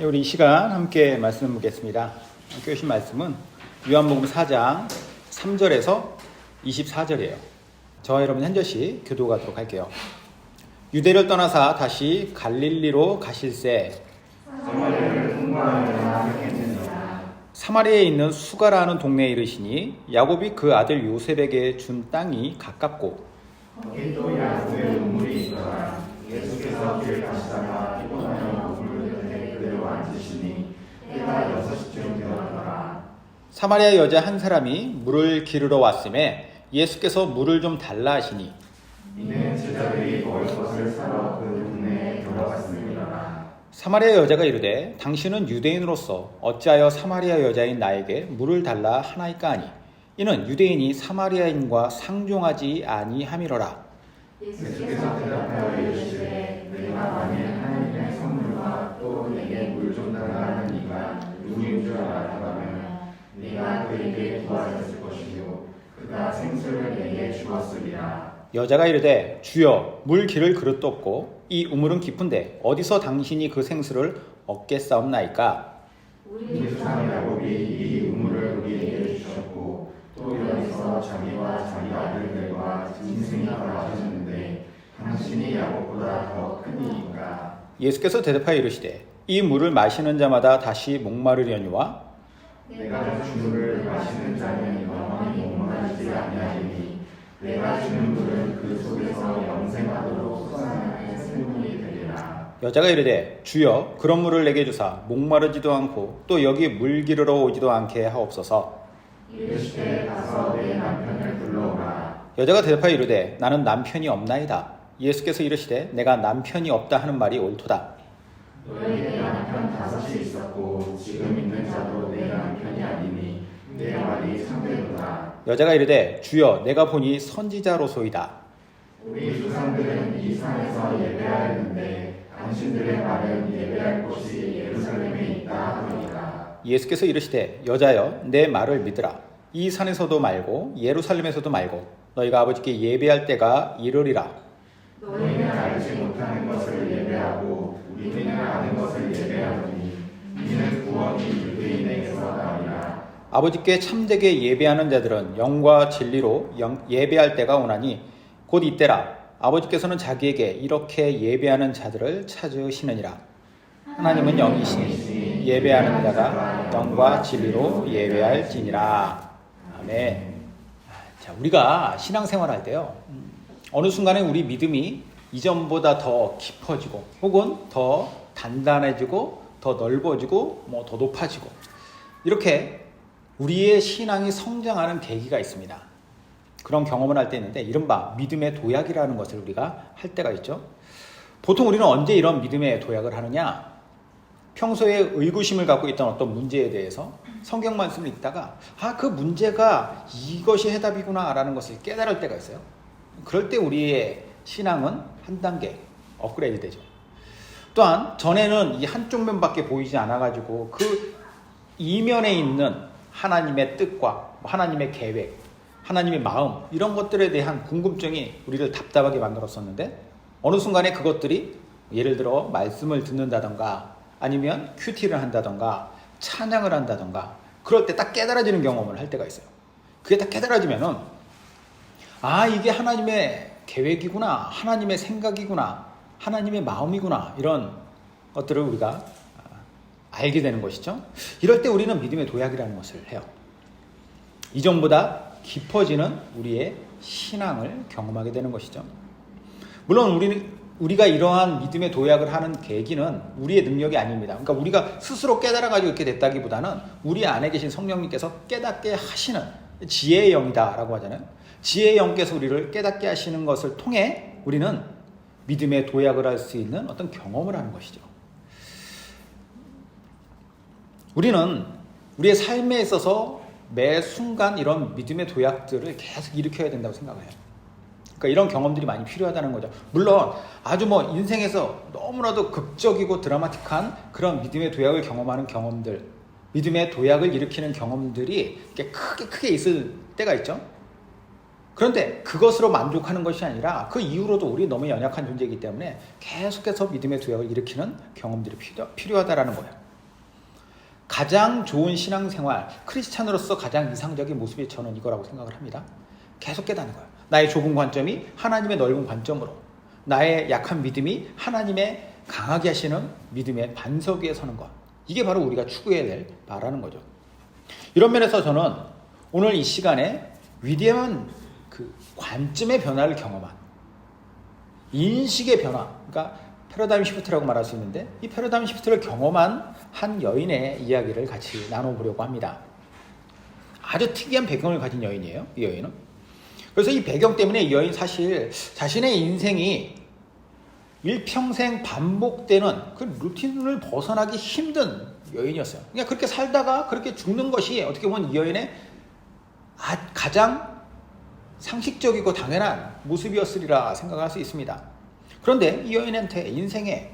예, 우리 이 시간 함께 말씀을 묻겠습니다. 교신 말씀은 요한복음 4장 3절에서 24절이에요. 저와 여러분 한 절씩 교도하도록 할게요. 유대를 떠나사 다시 갈릴리로 가실새 사마리아에 있는 수가라는 동네에 이르시니 야곱이 그 아들 요셉에게 준 땅이 가깝고 거기 또 야곱의 우물이 있더라. 예수께서 길 가시다가 피곤하여 우물 곁에 그대로 앉으시니 해가 여섯 시쯤 되었더라. 사마리아 여자 한 사람이 물을 기르러 왔음에 예수께서 물을 좀 달라 하시니 이는 제자들이 먹을 것을 사러 그 동네에 들어갔습니다. 사마리아 여자가 이르되 당신은 유대인으로서 어찌하여 사마리아 여자인 나에게 물을 달라 하나이까 하니 이는 유대인이 사마리아인과 상종하지 아니함이로라 예수께서 대답하여 이르시되 내가 만일 줄 알았다면 네가 그에게 도와줬을 것이요. 그가 생수를 내게 주었으리라. 여자가 이르되 주여 물 기를 그릇도 없고 이 우물은 깊은데 어디서 당신이 그 생수를 얻겠사옵나이까? 우리 조상 야곱이 이 우물을 우리에게 주셨고 또 여기서 자기와 자기 아들들과 짐승이 걸어하셨는데 당신이 야곱보다 더 크니이까 예수께서 대답하여 이르시되 이 물을 마시는 자마다 다시 목마르려니와 내가 준 물을 마시는 자는 영원히 목마르지 아니하리니 내가 주는 물은 그 속에서 영생하도록 솟아나는 생물이 되리라. 여자가 이르되 주여 그런 물을 내게 주사 목마르지도 않고 또 여기 물 기르러 오지도 않게 하옵소서. 이르시되 가서 내 남편을 불러오라. 여자가 대답하여 이르되 나는 남편이 없나이다. 예수께서 이르시되 내가 남편이 없다. 하는 말이 옳도다 너에게 남편 다섯이 있었고 지금 있는 자도 내 남편이 아니니 내 말이 참되도다. 여자가 이르되 주여 내가 보니 선지자로소이다 우리 조상들은 이 산에서 예배하였는데 당신들의 말은 예배할 곳이 예루살렘에 있다 하니라. 예수께서 이르시되 여자여 내 말을 믿으라 이 산에서도 말고 예루살렘에서도 말고 너희가 아버지께 예배할 때가 이르리라 너희는 알지 못하는 아버지께 참되게 예배하는 자들은 영과 진리로 영- 예배할 때가 오나니 곧 이때라. 아버지께서는 자기에게 이렇게 예배하는 자들을 찾으시느니라. 하나님은 영이시니 예배하는 자가 영과 진리로 예배할지니라. 아멘. 자 우리가 신앙생활 할 때요 음, 어느 순간에 우리 믿음이 이전보다 더 깊어지고 혹은 더 단단해지고 더 넓어지고 뭐 더 높아지고 이렇게 우리의 신앙이 성장하는 계기가 있습니다. 그런 경험을 할 때 있는데 이른바 믿음의 도약이라는 것을 우리가 할 때가 있죠. 보통 우리는 언제 이런 믿음의 도약을 하느냐? 평소에 의구심을 갖고 있던 어떤 문제에 대해서 성경 말씀을 읽다가 아, 그 문제가 이것이 해답이구나라는 것을 깨달을 때가 있어요. 그럴 때 우리의 신앙은 한 단계 업그레이드 되죠. 또한 전에는 이 한쪽 면밖에 보이지 않아 가지고 그 이면에 있는 하나님의 뜻과 하나님의 계획, 하나님의 마음 이런 것들에 대한 궁금증이 우리를 답답하게 만들었었는데 어느 순간에 그것들이 예를 들어 말씀을 듣는다던가 아니면 큐티를 한다던가 찬양을 한다던가 그럴 때 딱 깨달아지는 경험을 할 때가 있어요. 그게 딱 깨달아지면은 아 이게 하나님의 계획이구나 하나님의 생각이구나 하나님의 마음이구나 이런 것들을 우리가 아, 알게 되는 것이죠. 이럴 때 우리는 믿음의 도약이라는 것을 해요. 이전보다 깊어지는 우리의 신앙을 경험하게 되는 것이죠. 물론 우리는 우리가 이러한 믿음의 도약을 하는 계기는 우리의 능력이 아닙니다. 그러니까 우리가 스스로 깨달아 가지고 이렇게 됐다기보다는 우리 안에 계신 성령님께서 깨닫게 하시는 지혜의 영이다라고 하잖아요. 지혜의 영께서 우리를 깨닫게 하시는 것을 통해 우리는 믿음의 도약을 할 수 있는 어떤 경험을 하는 것이죠. 우리는 우리의 삶에 있어서 매 순간 이런 믿음의 도약들을 계속 일으켜야 된다고 생각을 해요. 그러니까 이런 경험들이 많이 필요하다는 거죠. 물론 아주 뭐 인생에서 너무나도 극적이고 드라마틱한 그런 믿음의 도약을 경험하는 경험들, 믿음의 도약을 일으키는 경험들이 크게 크게 있을 때가 있죠. 그런데 그것으로 만족하는 것이 아니라 그 이후로도 우리 너무 연약한 존재이기 때문에 계속해서 믿음의 도약을 일으키는 경험들이 필요, 필요하다라는 거예요. 가장 좋은 신앙생활, 크리스찬으로서 가장 이상적인 모습이 저는 이거라고 생각을 합니다. 계속 깨닫는 거예요. 나의 좁은 관점이 하나님의 넓은 관점으로, 나의 약한 믿음이 하나님의 강하게 하시는 믿음의 반석 위에 서는 것. 이게 바로 우리가 추구해야 될 바라는 거죠. 이런 면에서 저는 오늘 이 시간에 위대한 그 관점의 변화를 경험한 인식의 변화, 그러니까 패러다임 시프트라고 말할 수 있는데 이 패러다임 시프트를 경험한 한 여인의 이야기를 같이 나눠보려고 합니다. 아주 특이한 배경을 가진 여인이에요. 이 여인은. 그래서 이 배경 때문에 이 여인 사실 자신의 인생이 일평생 반복되는 그 루틴을 벗어나기 힘든 여인이었어요. 그냥 그렇게 살다가 그렇게 죽는 것이 어떻게 보면 이 여인의 아- 가장 상식적이고 당연한 모습이었으리라 생각할 수 있습니다. 그런데 이 여인한테 인생의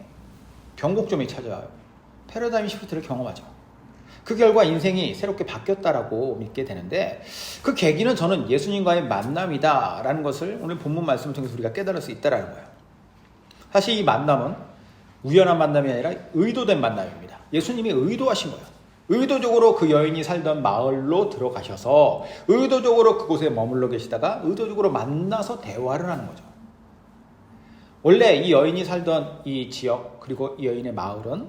변곡점이 찾아와요. 패러다임 시프트를 경험하죠. 그 결과 인생이 새롭게 바뀌었다라고 믿게 되는데 그 계기는 저는 예수님과의 만남이다라는 것을 오늘 본문 말씀을 통해서 우리가 깨달을 수 있다라는 거예요. 사실 이 만남은 우연한 만남이 아니라 의도된 만남입니다. 예수님이 의도하신 거예요. 의도적으로 그 여인이 살던 마을로 들어가셔서 의도적으로 그곳에 머물러 계시다가 의도적으로 만나서 대화를 하는 거죠. 원래 이 여인이 살던 이 지역 그리고 이 여인의 마을은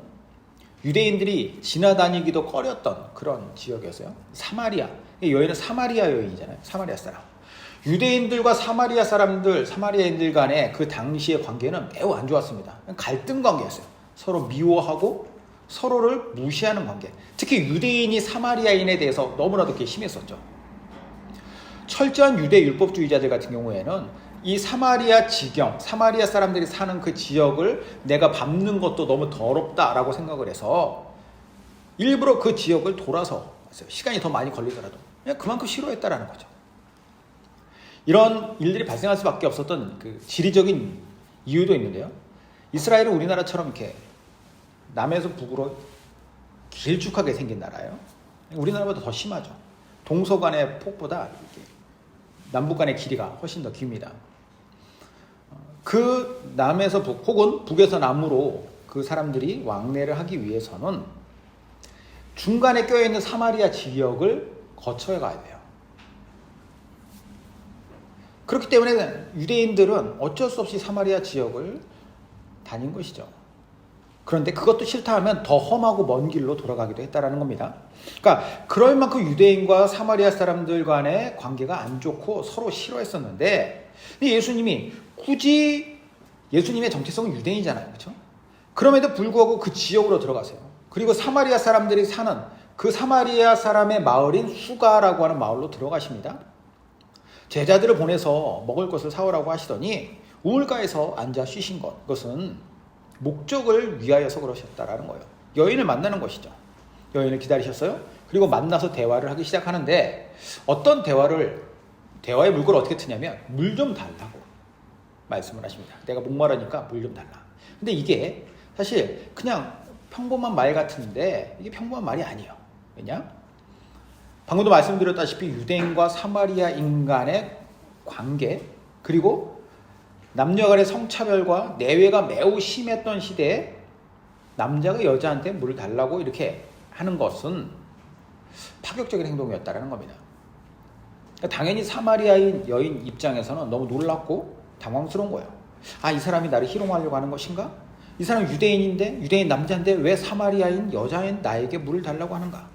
유대인들이 지나다니기도 꺼렸던 그런 지역이었어요. 사마리아. 이 여인은 사마리아 여인이잖아요. 사마리아 사람. 유대인들과 사마리아 사람들, 사마리아인들 간의 그 당시의 관계는 매우 안 좋았습니다. 갈등 관계였어요. 서로 미워하고 서로를 무시하는 관계. 특히 유대인이 사마리아인에 대해서 너무나도 심했었죠. 철저한 유대 율법주의자들 같은 경우에는 이 사마리아 지경, 사마리아 사람들이 사는 그 지역을 내가 밟는 것도 너무 더럽다라고 생각을 해서 일부러 그 지역을 돌아서. 시간이 더 많이 걸리더라도 그냥 그만큼 싫어했다라는 거죠. 이런 일들이 발생할 수밖에 없었던 그 지리적인 이유도 있는데요. 이스라엘은 우리나라처럼 이렇게 남에서 북으로 길쭉하게 생긴 나라예요. 우리나라보다 더 심하죠. 동서간의 폭보다 이렇게 남북 간의 길이가 훨씬 더 깁니다. 그 남에서 북 혹은 북에서 남으로 그 사람들이 왕래를 하기 위해서는 중간에 껴있는 사마리아 지역을 거쳐야 가야 돼요. 그렇기 때문에 유대인들은 어쩔 수 없이 사마리아 지역을 다닌 것이죠. 그런데 그것도 싫다 하면 더 험하고 먼 길로 돌아가기도 했다라는 겁니다. 그러니까 그럴 만큼 유대인과 사마리아 사람들 간의 관계가 안 좋고 서로 싫어했었는데 예수님이 굳이 예수님의 정체성은 유대인이잖아요. 그렇죠? 그럼에도 불구하고 그 지역으로 들어가세요. 그리고 사마리아 사람들이 사는 그 사마리아 사람의 마을인 수가라고 하는 마을로 들어가십니다. 제자들을 보내서 먹을 것을 사오라고 하시더니 우물가에서 앉아 쉬신 것. 그것은 목적을 위하여서 그러셨다라는 거예요. 여인을 만나는 것이죠. 여인을 기다리셨어요. 그리고 만나서 대화를 하기 시작하는데 어떤 대화를 대화의 물꼬를 어떻게 트냐면 물 좀 달라고 말씀을 하십니다. 내가 목마르니까 물 좀 달라. 근데 이게 사실 그냥 평범한 말 같은데 이게 평범한 말이 아니에요. 왜냐? 방금도 말씀드렸다시피 유대인과 사마리아 인간의 관계 그리고 남녀 간의 성차별과 내외가 매우 심했던 시대에 남자가 여자한테 물을 달라고 이렇게 하는 것은 파격적인 행동이었다는 겁니다. 그러니까 당연히 사마리아인 여인 입장에서는 너무 놀랍고 당황스러운 거예요. 아, 이 사람이 나를 희롱하려고 하는 것인가? 이 사람 유대인인데, 유대인 남자인데 왜 사마리아인 여자인 나에게 물을 달라고 하는가?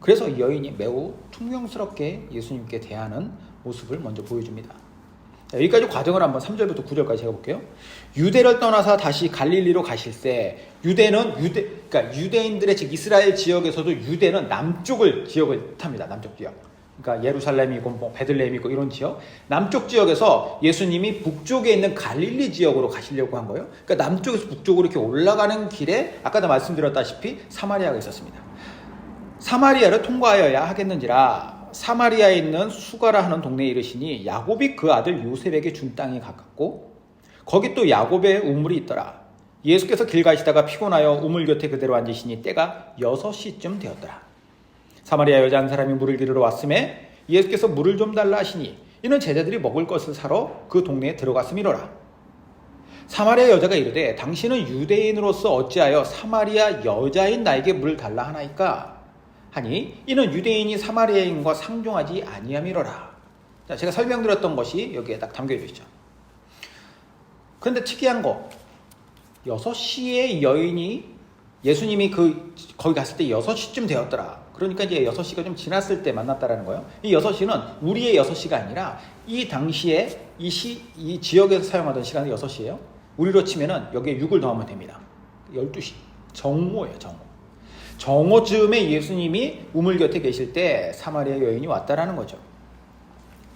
그래서 이 여인이 매우 퉁명스럽게 예수님께 대하는 모습을 먼저 보여줍니다. 자, 여기까지 과정을 한번 3절부터 9절까지 제가 볼게요. 유대를 떠나서 다시 갈릴리로 가실때 유대는 유대 그러니까 유대인들의 즉 이스라엘 지역에서도 유대는 남쪽을 지역을 뜻합니다. 남쪽 지역. 그러니까 예루살렘이고 뭐 베들레헴이고 이런 지역. 남쪽 지역에서 예수님이 북쪽에 있는 갈릴리 지역으로 가시려고 한 거예요. 그러니까 남쪽에서 북쪽으로 이렇게 올라가는 길에 아까도 말씀드렸다시피 사마리아가 있었습니다. 사마리아를 통과하여야 하겠는지라 사마리아에 있는 수가라 하는 동네에 이르시니 야곱이 그 아들 요셉에게 준 땅이 가깝고 거기 또 야곱의 우물이 있더라. 예수께서 길 가시다가 피곤하여 우물 곁에 그대로 앉으시니 때가 6시쯤 되었더라. 사마리아 여자 한 사람이 물을 기르러 왔음에 예수께서 물을 좀 달라 하시니 이는 제자들이 먹을 것을 사러 그 동네에 들어갔음이로라. 사마리아 여자가 이르되 당신은 유대인으로서 어찌하여 사마리아 여자인 나에게 물을 달라 하나이까 하니 이는 유대인이 사마리아인과 상종하지 아니함이로라. 자, 제가 설명드렸던 것이 여기에 딱 담겨 있죠. 그런데 특이한 거 6시에 여인이 예수님이 그 거기 갔을 때 6시쯤 되었더라. 그러니까 이제 6시가 좀 지났을 때 만났다라는 거예요. 이 6시는 우리의 6시가 아니라 이 당시에 이, 시, 이 지역에서 사용하던 시간이 6시예요. 우리로 치면은 여기에 6을 더하면 됩니다. 12시. 정오예요, 정오. 정오쯤에 예수님이 우물 곁에 계실 때 사마리아 여인이 왔다라는 거죠.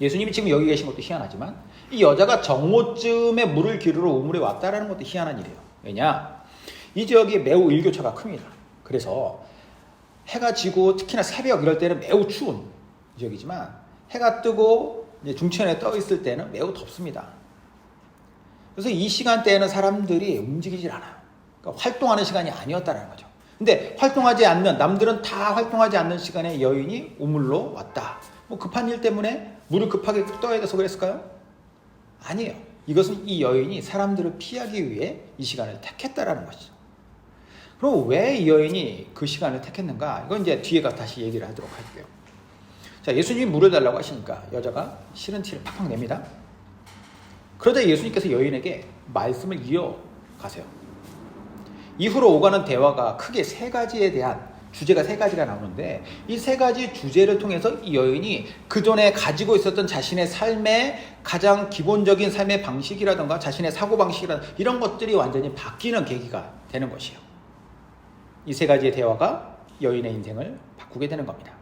예수님이 지금 여기 계신 것도 희한하지만 이 여자가 정오쯤에 물을 기르러 우물에 왔다라는 것도 희한한 일이에요. 왜냐? 이 지역이 매우 일교차가 큽니다. 그래서 해가 지고 특히나 새벽 이럴 때는 매우 추운 지역이지만 해가 뜨고 중천에 떠 있을 때는 매우 덥습니다. 그래서 이 시간대에는 사람들이 움직이질 않아요. 그러니까 활동하는 시간이 아니었다는 거죠. 근데 활동하지 않는 남들은 다 활동하지 않는 시간에 여인이 우물로 왔다. 뭐 급한 일 때문에 물을 급하게 떠야 돼서 그랬을까요? 아니에요. 이것은 이 여인이 사람들을 피하기 위해 이 시간을 택했다라는 것이죠. 그럼 왜 이 여인이 그 시간을 택했는가? 이건 이제 뒤에 가 다시 얘기를 하도록 할게요. 자, 예수님이 물을 달라고 하시니까 여자가 싫은 티를 팍팍 냅니다. 그러자 예수님께서 여인에게 말씀을 이어 가세요. 이후로 오가는 대화가 크게 세 가지에 대한 주제가 세 가지가 나오는데 이 세 가지 주제를 통해서 이 여인이 그 전에 가지고 있었던 자신의 삶의 가장 기본적인 삶의 방식이라든가 자신의 사고 방식이라든가 이런 것들이 완전히 바뀌는 계기가 되는 것이에요. 이 세 가지의 대화가 여인의 인생을 바꾸게 되는 겁니다.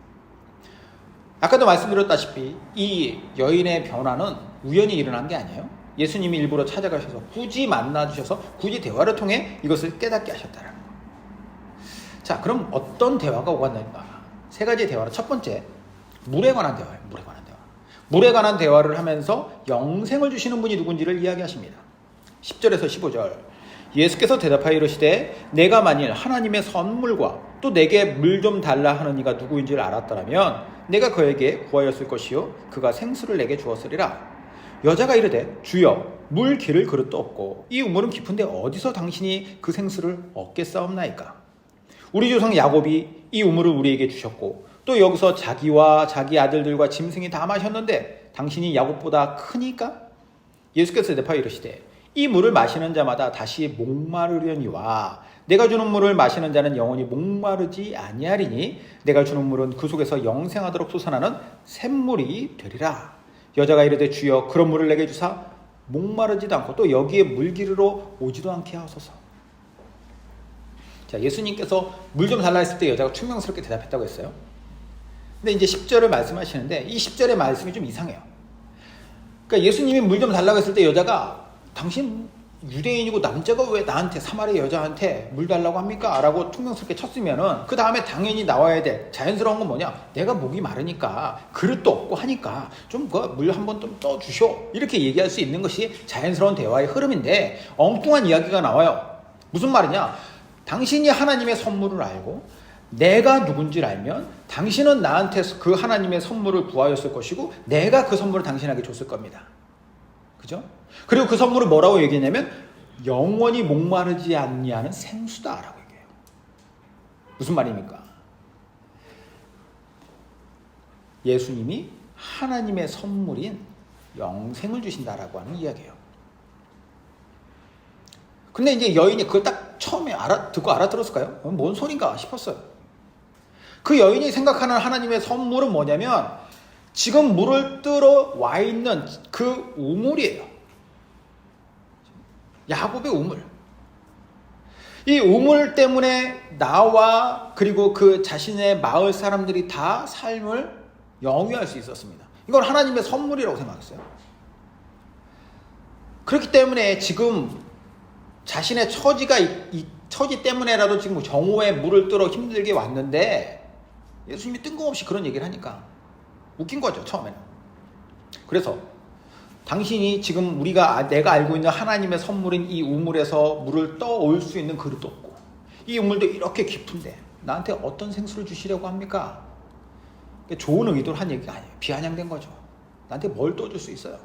아까도 말씀드렸다시피 이 여인의 변화는 우연히 일어난 게 아니에요. 예수님이 일부러 찾아가셔서 굳이 만나주셔서 굳이 대화를 통해 이것을 깨닫게 하셨다는 거. 자, 그럼 어떤 대화가 오갔는가? 세 가지의 대화로 첫 번째, 물에 관한 대화예요. 물에 관한 대화. 물에 관한 대화를 하면서 영생을 주시는 분이 누군지를 이야기하십니다. 10절에서 15절. 예수께서 대답하여 이르시되 내가 만일 하나님의 선물과 또 내게 물 좀 달라 하는 이가 누구인지를 알았더라면 내가 그에게 구하였을 것이요 그가 생수를 내게 주었으리라. 여자가 이르되 주여 물 기를 그릇도 없고 이 우물은 깊은데 어디서 당신이 그 생수를 얻겠사옵나이까 우리 조상 야곱이 이 우물을 우리에게 주셨고 또 여기서 자기와 자기 아들들과 짐승이 다 마셨는데 당신이 야곱보다 크니까 예수께서 대답하여 이르시되 이 물을 마시는 자마다 다시 목마르려니와 내가 주는 물을 마시는 자는 영원히 목마르지 아니하리니 내가 주는 물은 그 속에서 영생하도록 솟아나는 샘물이 되리라 여자가 이르되 주여 그런 물을 내게 주사 목마르지도 않고 또 여기에 물기르러 오지도 않게 하소서. 자, 예수님께서 물 좀 달라 했을 때 여자가 충명스럽게 대답했다고 했어요. 근데 이제 10절을 말씀하시는데 이 10절의 말씀이 좀 이상해요. 그러니까 예수님이 물 좀 달라고 했을 때 여자가 당신 유대인이고 남자가 왜 나한테 사마리아 여자한테 물 달라고 합니까? 라고 퉁명스럽게 쳤으면은 그 다음에 당연히 나와야 돼 자연스러운 건 뭐냐? 내가 목이 마르니까 그릇도 없고 하니까 좀 그 물 한번 좀 떠주쇼 이렇게 얘기할 수 있는 것이 자연스러운 대화의 흐름인데 엉뚱한 이야기가 나와요. 무슨 말이냐? 당신이 하나님의 선물을 알고 내가 누군지를 알면 당신은 나한테 그 하나님의 선물을 구하였을 것이고 내가 그 선물을 당신에게 줬을 겁니다. 그죠? 그리고 그 선물을 뭐라고 얘기했냐면 영원히 목마르지 않냐는 생수다라고 얘기해요. 무슨 말입니까? 예수님이 하나님의 선물인 영생을 주신다라고 하는 이야기예요. 근데 이제 여인이 그걸 딱 처음에 알아 듣고 알아들었을까요? 어, 뭔 소린가 싶었어요. 그 여인이 생각하는 하나님의 선물은 뭐냐면 지금 물을 뜨러 와 있는 그 우물이에요. 야곱의 우물. 이 우물 때문에 나와 그리고 그 자신의 마을 사람들이 다 삶을 영위할 수 있었습니다. 이건 하나님의 선물이라고 생각했어요. 그렇기 때문에 지금 자신의 처지가 이, 이 처지 때문에라도 지금 정오에 물을 뜨러 힘들게 왔는데 예수님이 뜬금없이 그런 얘기를 하니까 웃긴 거죠 처음에는. 그래서 당신이 지금 우리가 아, 내가 알고 있는 하나님의 선물인 이 우물에서 물을 떠올 수 있는 그릇도 없고 이 우물도 이렇게 깊은데 나한테 어떤 생수를 주시려고 합니까? 좋은 의도를 한 얘기가 아니에요. 비아냥된 거죠. 나한테 뭘 떠줄 수 있어요?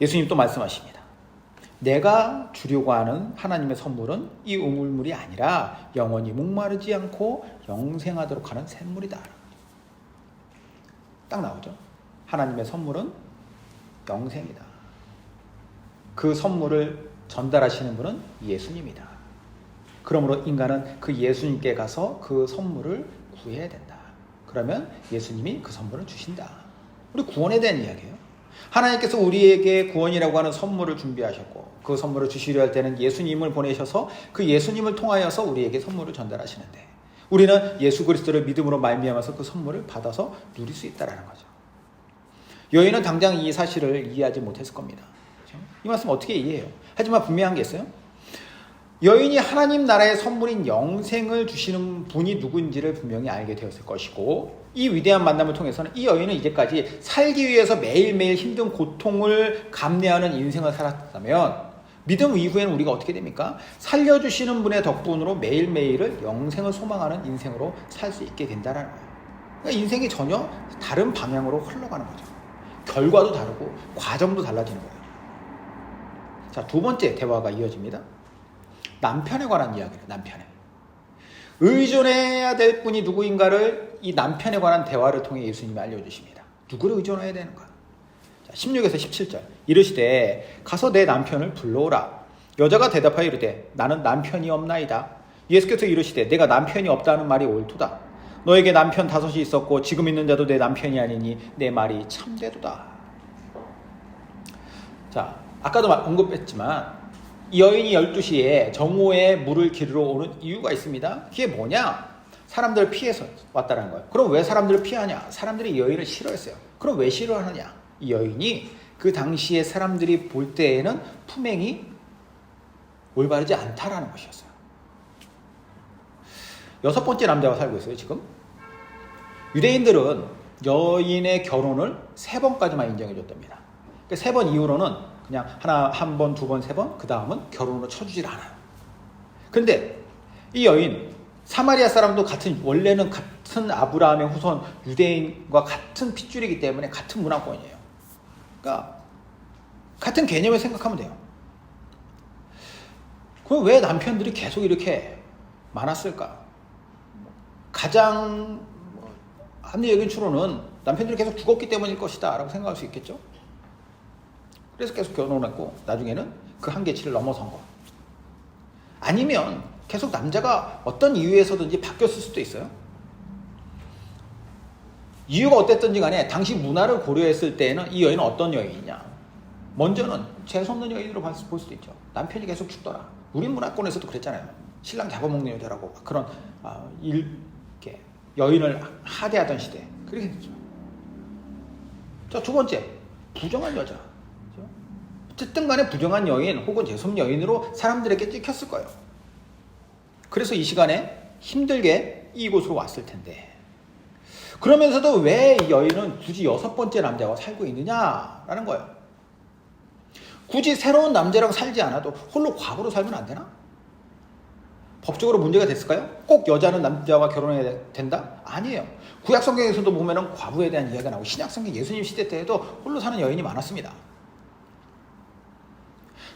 예수님 또 말씀하십니다. 내가 주려고 하는 하나님의 선물은 이 우물물이 아니라 영원히 목마르지 않고 영생하도록 하는 샘물이다. 딱 나오죠. 하나님의 선물은 영생이다. 그 선물을 전달하시는 분은 예수님이다. 그러므로 인간은 그 예수님께 가서 그 선물을 구해야 된다. 그러면 예수님이 그 선물을 주신다. 우리 구원에 대한 이야기예요. 하나님께서 우리에게 구원이라고 하는 선물을 준비하셨고 그 선물을 주시려 할 때는 예수님을 보내셔서 그 예수님을 통하여서 우리에게 선물을 전달하시는데 우리는 예수 그리스도를 믿음으로 말미암아서 그 선물을 받아서 누릴 수 있다라는 거죠. 여인은 당장 이 사실을 이해하지 못했을 겁니다. 그렇죠? 이 말씀 어떻게 이해해요? 하지만 분명한 게 있어요. 여인이 하나님 나라의 선물인 영생을 주시는 분이 누구인지를 분명히 알게 되었을 것이고 이 위대한 만남을 통해서는 이 여인은 이제까지 살기 위해서 매일매일 힘든 고통을 감내하는 인생을 살았다면 믿음 이후에는 우리가 어떻게 됩니까? 살려주시는 분의 덕분으로 매일매일을 영생을 소망하는 인생으로 살 수 있게 된다는 거예요. 그러니까 인생이 전혀 다른 방향으로 흘러가는 거죠. 결과도 다르고 과정도 달라지는 거예요. 자, 두 번째 대화가 이어집니다. 남편에 관한 이야기를 남편에 의존해야 될 분이 누구인가를 이 남편에 관한 대화를 통해 예수님이 알려주십니다. 누구를 의존해야 되는가? 자, 16에서 17절 이르시되 가서 내 남편을 불러오라. 여자가 대답하여 이르되 나는 남편이 없나이다. 예수께서 이르시되 내가 남편이 없다는 말이 옳도다. 너에게 남편 다섯이 있었고 지금 있는 자도 내 남편이 아니니 내 말이 참되도다. 자, 아까도 언급했지만 이 여인이 12시에 정오에 물을 기르러 오는 이유가 있습니다. 그게 뭐냐? 사람들을 피해서 왔다는 거예요. 그럼 왜 사람들을 피하냐? 사람들이 이 여인을 싫어했어요. 그럼 왜 싫어하느냐? 이 여인이 그 당시에 사람들이 볼 때에는 품행이 올바르지 않다라는 것이었어요. 여섯 번째 남자가 살고 있어요, 지금. 유대인들은 여인의 결혼을 세 번까지만 인정해 줬답니다. 그러니까 세번 이후로는 그냥 하나, 한 번, 두 번, 세 번, 그 다음은 결혼으로 쳐주질 않아요. 근데 이 여인, 사마리아 사람도 같은, 원래는 같은 아브라함의 후손 유대인과 같은 핏줄이기 때문에 같은 문화권이에요. 그러니까 같은 개념을 생각하면 돼요. 그럼 왜 남편들이 계속 이렇게 많았을까? 가장 뭐, 합리적인 추론은 남편들이 계속 죽었기 때문일 것이다 라고 생각할 수 있겠죠. 그래서 계속 결혼했고 나중에는 그 한계치를 넘어선 거. 아니면 계속 남자가 어떤 이유에서든지 바뀌었을 수도 있어요. 이유가 어땠든지 간에 당시 문화를 고려했을 때에는 이 여인은 어떤 여인이냐. 먼저는 재수없는 여인으로 볼 수도 있죠. 남편이 계속 죽더라. 우리 문화권에서도 그랬잖아요. 신랑 잡아먹는 여자라고 그런 아, 일, 여인을 하대하던 시대. 그렇게 됐죠. 자, 두 번째. 부정한 여자. 그죠? 어쨌든 간에 부정한 여인 혹은 재수없는 여인으로 사람들에게 찍혔을 거예요. 그래서 이 시간에 힘들게 이곳으로 왔을 텐데. 그러면서도 왜 이 여인은 굳이 여섯 번째 남자와 살고 있느냐라는 거예요. 굳이 새로운 남자랑 살지 않아도 홀로 과부로 살면 안 되나? 법적으로 문제가 됐을까요? 꼭 여자는 남자와 결혼해야 된다? 아니에요. 구약 성경에서도 보면은 과부에 대한 이야기가 나오고 신약 성경 예수님 시대 때에도 홀로 사는 여인이 많았습니다.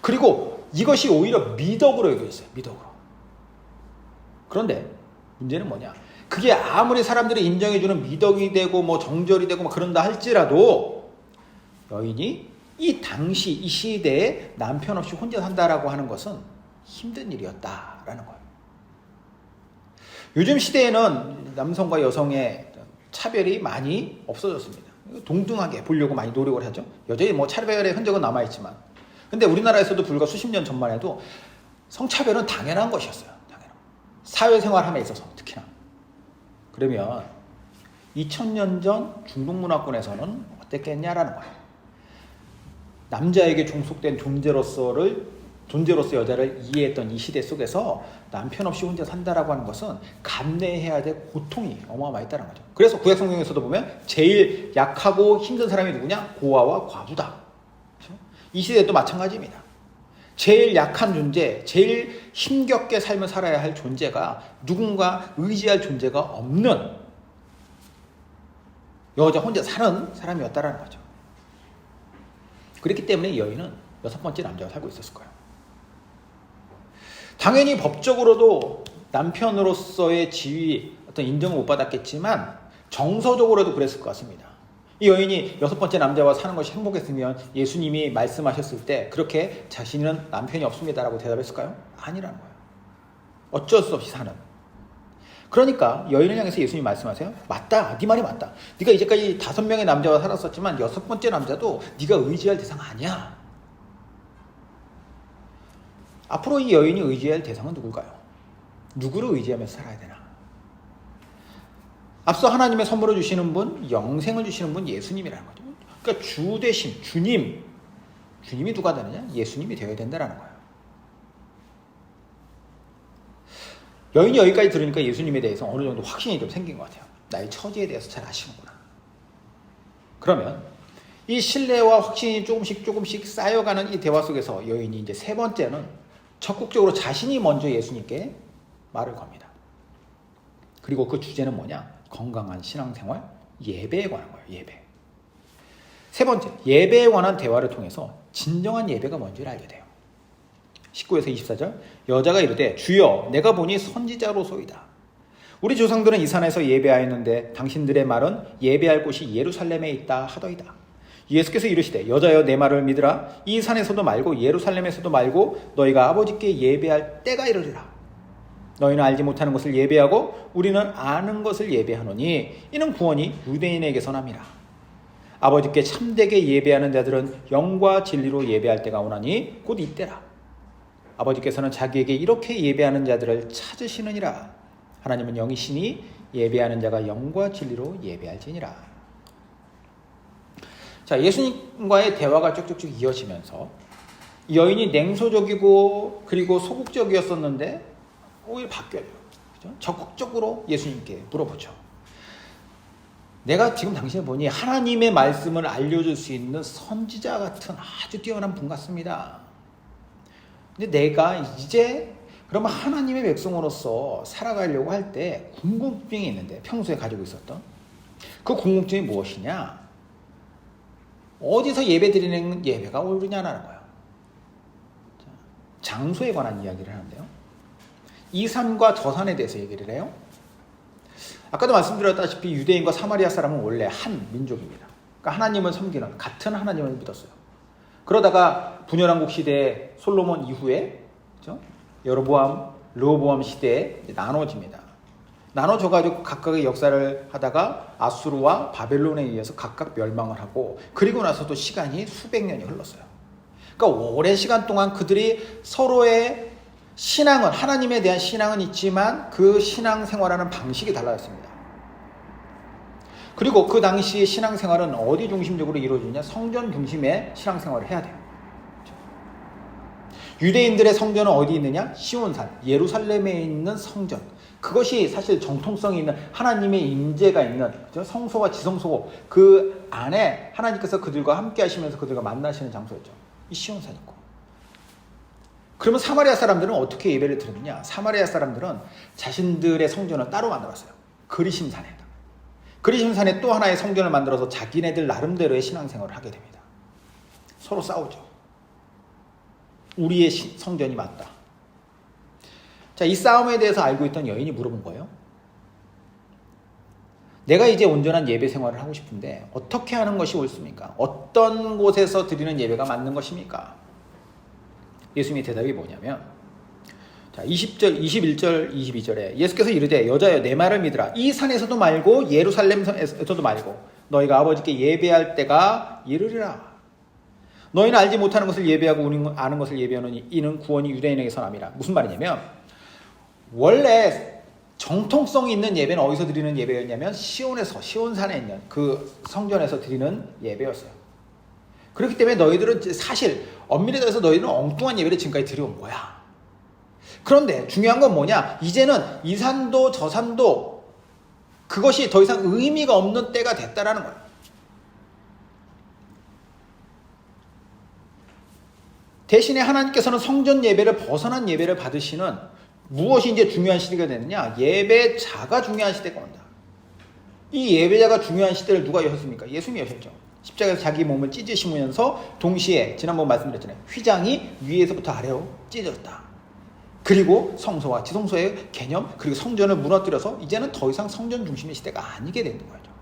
그리고 이것이 오히려 미덕으로 여겨졌어요. 미덕으로. 그런데 문제는 뭐냐? 그게 아무리 사람들이 인정해주는 미덕이 되고 뭐 정절이 되고 막 그런다 할지라도 여인이 이 당시 이 시대에 남편 없이 혼자 산다라고 하는 것은 힘든 일이었다라는 거예요. 요즘 시대에는 남성과 여성의 차별이 많이 없어졌습니다. 동등하게 보려고 많이 노력을 하죠. 여전히 뭐 차별의 흔적은 남아있지만. 근데 우리나라에서도 불과 수십 년 전만 해도 성차별은 당연한 것이었어요. 당연한. 사회생활함에 있어서 특히나. 그러면 2000년 전 중국 문화권에서는 어땠겠냐라는 거예요. 남자에게 종속된 존재로서를 존재로서 여자를 이해했던 이 시대 속에서 남편 없이 혼자 산다라고 하는 것은 감내해야 될 고통이 어마어마했다는 거죠. 그래서 구약 성경에서도 보면 제일 약하고 힘든 사람이 누구냐? 고아와 과부다. 그렇죠? 이 시대도 마찬가지입니다. 제일 약한 존재, 제일 힘겹게 삶을 살아야 할 존재가 누군가 의지할 존재가 없는 여자 혼자 사는 사람이었다라는 거죠. 그렇기 때문에 이 여인은 여섯 번째 남자와 살고 있었을 거예요. 당연히 법적으로도 남편으로서의 지위, 어떤 인정을 못 받았겠지만 정서적으로도 그랬을 것 같습니다. 이 여인이 여섯 번째 남자와 사는 것이 행복했으면 예수님이 말씀하셨을 때 그렇게 자신은 남편이 없습니다라고 대답했을까요? 아니라는 거예요. 어쩔 수 없이 사는. 그러니까 여인을 향해서 예수님 말씀하세요. 맞다. 네 말이 맞다. 네가 이제까지 다섯 명의 남자와 살았었지만 여섯 번째 남자도 네가 의지할 대상 아니야. 앞으로 이 여인이 의지할 대상은 누굴까요? 누구를 의지하면서 살아야 되나? 앞서 하나님의 선물을 주시는 분, 영생을 주시는 분 예수님이라는 거죠. 그러니까 주 대신 주님, 주님이 누가 되느냐? 예수님이 되어야 된다라는 거예요. 여인이 여기까지 들으니까 예수님에 대해서 어느 정도 확신이 좀 생긴 것 같아요. 나의 처지에 대해서 잘 아시는구나. 그러면 이 신뢰와 확신이 조금씩 조금씩 쌓여가는 이 대화 속에서 여인이 이제 세 번째는 적극적으로 자신이 먼저 예수님께 말을 겁니다. 그리고 그 주제는 뭐냐? 건강한 신앙생활, 예배에 관한 거예요. 예배. 세 번째, 예배에 관한 대화를 통해서 진정한 예배가 뭔지를 알게 돼요. 19에서 24절 여자가 이르되 주여 내가 보니 선지자로소이다. 우리 조상들은 이 산에서 예배하였는데 당신들의 말은 예배할 곳이 예루살렘에 있다 하더이다. 예수께서 이르시되 여자여 내 말을 믿으라 이 산에서도 말고 예루살렘에서도 말고 너희가 아버지께 예배할 때가 이르리라. 너희는 알지 못하는 것을 예배하고 우리는 아는 것을 예배하노니 이는 구원이 유대인에게서 남이라. 아버지께 참되게 예배하는 자들은 영과 진리로 예배할 때가 오나니 곧 이때라. 아버지께서는 자기에게 이렇게 예배하는 자들을 찾으시느니라. 하나님은 영이시니 예배하는 자가 영과 진리로 예배할지니라. 자, 예수님과의 대화가 쭉쭉쭉 이어지면서 여인이 냉소적이고 그리고 소극적이었었는데 오히려 바뀌어요. 그죠? 적극적으로 예수님께 물어보죠. 내가 지금 당신을 보니 하나님의 말씀을 알려줄 수 있는 선지자 같은 아주 뛰어난 분 같습니다. 근데 내가 이제 그러면 하나님의 백성으로서 살아가려고 할 때 궁금증이 있는데 평소에 가지고 있었던 그 궁금증이 무엇이냐? 어디서 예배 드리는 예배가 옳으냐라는 거예요. 장소에 관한 이야기를 하는데요. 이 산과 저 산에 대해서 얘기를 해요. 아까도 말씀드렸다시피 유대인과 사마리아 사람은 원래 한 민족입니다. 그러니까 하나님을 섬기는 같은 하나님을 믿었어요. 그러다가 분열왕국 시대 솔로몬 이후에 그렇죠? 여로보암, 르호보암 시대에 나눠집니다. 나눠져 가지고 각각의 역사를 하다가 아수르와 바벨론에 의해서 각각 멸망을 하고 그리고 나서도 시간이 수백 년이 흘렀어요. 그러니까 오랜 시간 동안 그들이 서로의 신앙은 하나님에 대한 신앙은 있지만 그 신앙 생활하는 방식이 달라졌습니다. 그리고 그 당시의 신앙 생활은 어디 중심적으로 이루어지냐? 성전 중심의 신앙 생활을 해야 돼요. 유대인들의 성전은 어디 있느냐? 시온산, 예루살렘에 있는 성전. 그것이 사실 정통성이 있는 하나님의 임재가 있는? 성소와 지성소고 그 안에 하나님께서 그들과 함께 하시면서 그들과 만나시는 장소였죠. 이 시온산 있고. 그러면 사마리아 사람들은 어떻게 예배를 드리느냐? 사마리아 사람들은 자신들의 성전을 따로 만들었어요. 그리심산에. 그리심산에 또 하나의 성전을 만들어서 자기네들 나름대로의 신앙생활을 하게 됩니다. 서로 싸우죠. 우리의 성전이 맞다. 자, 이 싸움에 대해서 알고 있던 여인이 물어본 거예요. 내가 이제 온전한 예배 생활을 하고 싶은데 어떻게 하는 것이 옳습니까? 어떤 곳에서 드리는 예배가 맞는 것입니까? 예수님의 대답이 뭐냐면 자, 20절, 21절, 22절에 예수께서 이르되 여자여 내 말을 믿으라. 이 산에서도 말고 예루살렘에서도 말고 너희가 아버지께 예배할 때가 이르리라. 너희는 알지 못하는 것을 예배하고 우리는 아는 것을 예배하노니 이는 구원이 유대인에게서 남이라. 무슨 말이냐면 원래 정통성 있는 예배는 어디서 드리는 예배였냐면 시온에서 시온산에 있는 그 성전에서 드리는 예배였어요. 그렇기 때문에 너희들은 사실 엄밀히 따서 너희는 엉뚱한 예배를 지금까지 드려온 거야. 그런데 중요한 건 뭐냐? 이제는 이 산도 저 산도 그것이 더 이상 의미가 없는 때가 됐다라는 거야. 대신에 하나님께서는 성전 예배를 벗어난 예배를 받으시는 무엇이 이제 중요한 시대가 되느냐? 예배자가 중요한 시대가 온다. 이 예배자가 중요한 시대를 누가 여셨습니까? 예수님이 여셨죠. 십자가에서 자기 몸을 찢으시면서 동시에 지난번 말씀드렸잖아요. 휘장이 위에서부터 아래로 찢어졌다. 그리고 성소와 지성소의 개념 그리고 성전을 무너뜨려서 이제는 더 이상 성전 중심의 시대가 아니게 되는 거죠.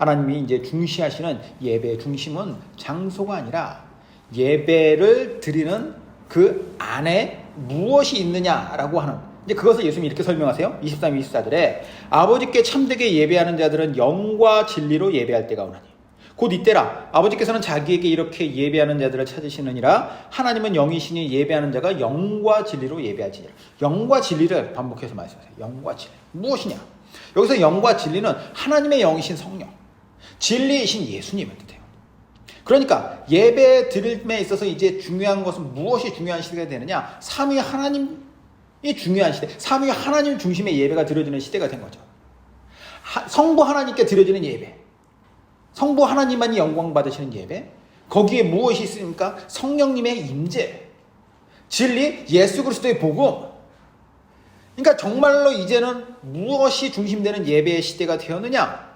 하나님이 이제 중시하시는 예배 중심은 장소가 아니라 예배를 드리는 그 안에 무엇이 있느냐라고 하는 이제 그것을 예수님이 이렇게 설명하세요. 23, 24절에 아버지께 참되게 예배하는 자들은 영과 진리로 예배할 때가 오나니 곧 이때라 아버지께서는 자기에게 이렇게 예배하는 자들을 찾으시느니라 하나님은 영이시니 예배하는 자가 영과 진리로 예배하지니라 영과 진리를 반복해서 말씀하세요. 영과 진리 무엇이냐? 여기서 영과 진리는 하나님의 영이신 성령 진리이신 예수님을 뜻해요. 그러니까 예배 드림에 있어서 이제 중요한 것은 무엇이 중요한 시대가 되느냐? 삼위 하나님이 중요한 시대. 삼위 하나님 중심의 예배가 드려지는 시대가 된 거죠. 하- 성부 하나님께 드려지는 예배. 성부 하나님만이 영광 받으시는 예배. 거기에 무엇이 있습니까? 성령님의 임재. 진리, 예수 그리스도의 복음. 그러니까 정말로 이제는 무엇이 중심되는 예배의 시대가 되었느냐?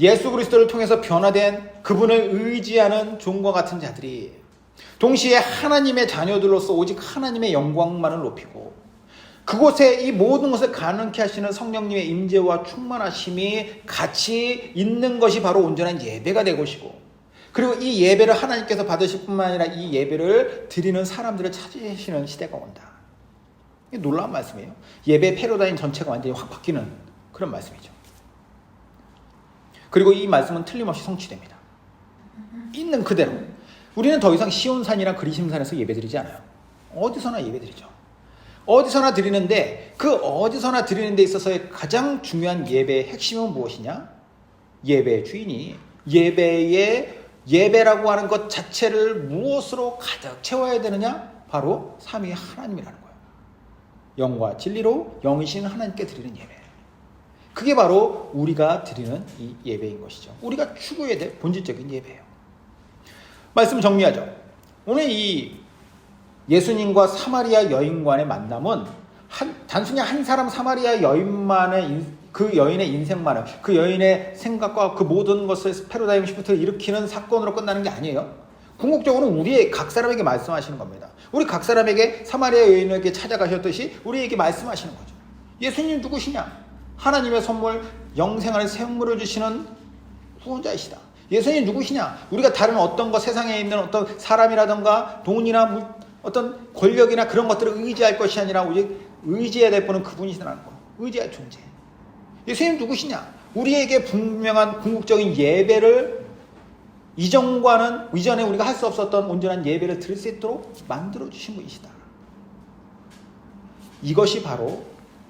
예수 그리스도를 통해서 변화된 그분을 의지하는 종과 같은 자들이 동시에 하나님의 자녀들로서 오직 하나님의 영광만을 높이고 그곳에 이 모든 것을 가능케 하시는 성령님의 임재와 충만하심이 같이 있는 것이 바로 온전한 예배가 될 것이고 그리고 이 예배를 하나님께서 받으실 뿐만 아니라 이 예배를 드리는 사람들을 찾으시는 시대가 온다. 놀라운 말씀이에요. 예배 패러다임 전체가 완전히 확 바뀌는 그런 말씀이죠. 그리고 이 말씀은 틀림없이 성취됩니다. 있는 그대로. 우리는 더 이상 시온산이나 그리심산에서 예배드리지 않아요. 어디서나 예배드리죠. 어디서나 드리는데 그 어디서나 드리는 데 있어서의 가장 중요한 예배의 핵심은 무엇이냐? 예배의 주인이 예배의 예배라고 하는 것 자체를 무엇으로 가득 채워야 되느냐? 바로 삼위 하나님이라는 거예요. 영과 진리로 영이신 하나님께 드리는 예배. 그게 바로 우리가 드리는 이 예배인 것이죠. 우리가 추구해야 될 본질적인 예배예요. 말씀 정리하죠. 오늘 이 예수님과 사마리아 여인간의 만남은 한, 단순히 한 사람 사마리아 여인만의 인- 그 여인의 인생만을 그 여인의 생각과 그 모든 것을 패러다임 시프트를 일으키는 사건으로 끝나는 게 아니에요. 궁극적으로 우리의 각 사람에게 말씀하시는 겁니다. 우리 각 사람에게 사마리아 여인에게 찾아가셨듯이 우리에게 말씀하시는 거죠. 예수님 누구시냐? 하나님의 선물, 영생하는 생물을 주시는 후원자이시다. 예수님 누구시냐? 우리가 다른 어떤 것, 세상에 있는 어떤 사람이라던가 돈이나 물, 어떤 권력이나 그런 것들을 의지할 것이 아니라 오직 의지해야 될 분은 그분이시라는 거. 의지할 존재. 예수님 누구시냐? 우리에게 분명한 궁극적인 예배를 이전과는 이전에 우리가 할 수 없었던 온전한 예배를 드릴 수 있도록 만들어 주신 분이시다. 이것이 바로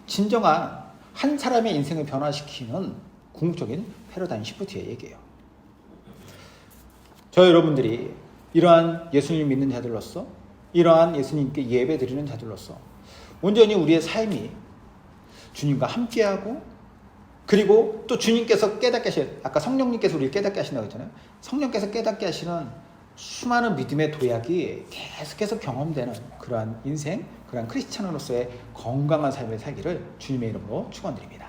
진정한 한 사람의 인생을 변화시키는 궁극적인 패러다임 시프트의 얘기예요. 저 여러분들이 이러한 예수님 믿는 자들로서 이러한 예수님께 예배 드리는 자들로서 온전히 우리의 삶이 주님과 함께하고 그리고 또 주님께서 깨닫게 하시 아까 성령님께서 우리를 깨닫게 하신다고 했잖아요. 성령께서 깨닫게 하시는 수많은 믿음의 도약이 계속해서 경험되는 그러한 인생, 그러한 크리스찬으로서의 건강한 삶을 살기를 주님의 이름으로 축원드립니다.